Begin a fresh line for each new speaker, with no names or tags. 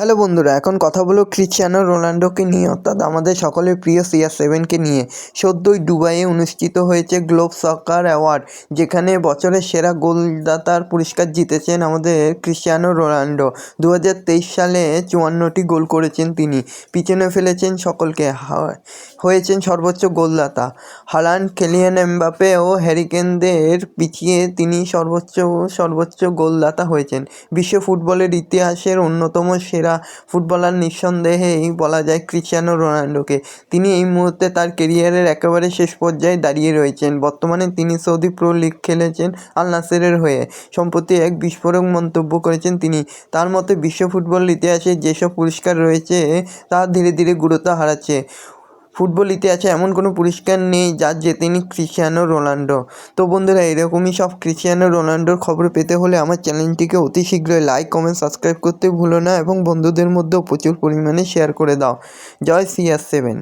Hello বন্ধুরা, এখন কথা বলব ক্রিশ্চিয়ানো রোনাল্ডোকে নিয়ে, অর্থাৎ আমাদের সকলের প্রিয় সিআর সেভেনকে নিয়ে। সদ্যই দুবাইয়ে অনুষ্ঠিত হয়েছে গ্লোব সকার অ্যাওয়ার্ড, যেখানে বছরের সেরা গোলদাতার পুরস্কার জিতেছেন আমাদের ক্রিশ্চিয়ানো রোনাল্ডো। দু হাজার তেইশ সালে চুয়ান্নটি গোল করেছেন তিনি। পিছনে ফেলেছেন সকলকে হয়েছেন সর্বোচ্চ গোলদাতা। হালান, কেলিয়ান এমবাপে ও হ্যারিকেনদের পিছিয়ে তিনি সর্বোচ্চ সর্বোচ্চ গোলদাতা হয়েছেন। বিশ্ব ফুটবলের ইতিহাসের অন্যতম সেরা ফুটবলার নিঃসন্দেহেই বলা যায় ক্রিশ্চিয়ানো রোনাল্ডোকে তিনি এই মুহূর্তে তার কেরিয়ারের একেবারে শেষ পর্যায়ে দাঁড়িয়ে রয়েছেন। বর্তমানে তিনি সৌদি প্রো লিগ খেলেছেন আল নাসেরের হয়ে। সম্প্রতি এক বিস্ফোরক মন্তব্য করেছেন তিনি। তার মতে, বিশ্ব ফুটবল ইতিহাসে যেসব পুরস্কার রয়েছে, তা ধীরে ধীরে গুরুত্ব হারাচ্ছে। ফুটবল ইতিহাসে এমন কোনো পুরস্কার নেই যার জেতেনি ক্রিশ্চিয়ানো রোনাল্ডো। তো বন্ধুরা, এরকমই সব ক্রিশ্চিয়ানো রোনাল্ডোর খবর পেতে হলে আমার চ্যানেলটিকে অতি শীঘ্রই লাইক, কমেন্ট, সাবস্ক্রাইব করতে ভুলো না এবং বন্ধুদের মধ্যেও প্রচুর পরিমাণে শেয়ার করে দাও। জয় সিআর সেভেন।